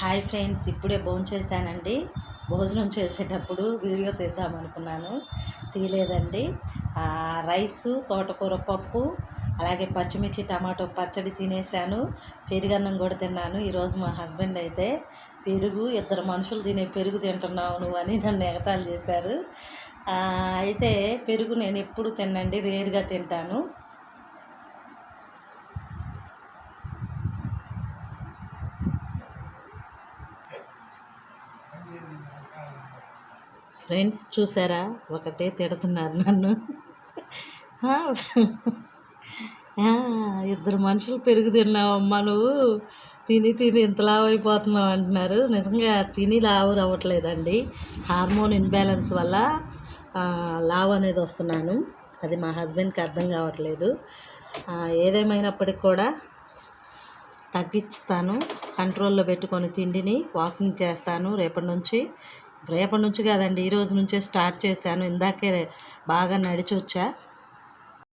Hi friends ఇప్పుడే భోజనం చేశానండి. భోజనం చేసేటప్పుడు వీడియో తీద్దాం అనుకున్నాను. తీయలేదండి. రైసు తోటకూర పప్పు అలాగే పచ్చిమిర్చి టమాటో పచ్చడి తినేసాను పెరుగన్నం కూడా తిన్నాను. ఈరోజు మా హస్బెండ్ అయితే పెరుగు ఇద్దరు మనుషులు తినే పెరుగు తింటున్నావు నువ్వు అని నన్ను ఎగతాళి చేశారు. అయితే పెరుగు నేను ఎప్పుడు తినండి రేరుగా తింటాను. ఫ్రెండ్స్ చూసారా? ఒకటే తిడుతున్నారు నన్ను. ఇద్దరు మనుషులు పెరుగు తిన్నావమ్మా నువ్వు. తిని తిని ఇంత లావు అయిపోతున్నావు అంటున్నారు. నిజంగా తిని లావు రావట్లేదండి హార్మోన్ ఇన్బ్యాలెన్స్ వల్ల లావు అనేది వస్తున్నాను. అది మా హస్బెండ్కి అర్థం కావట్లేదు. ఏదేమైనప్పటికి కూడా తగ్గిస్తాను. కంట్రోల్లో పెట్టుకొని తిండిని వాకింగ్ చేస్తాను. రేపటి నుంచి రేపటి నుంచి కాదండి ఈ రోజు నుంచే స్టార్ట్ చేశాను. ఇందాకే బాగా నడిచి వచ్చా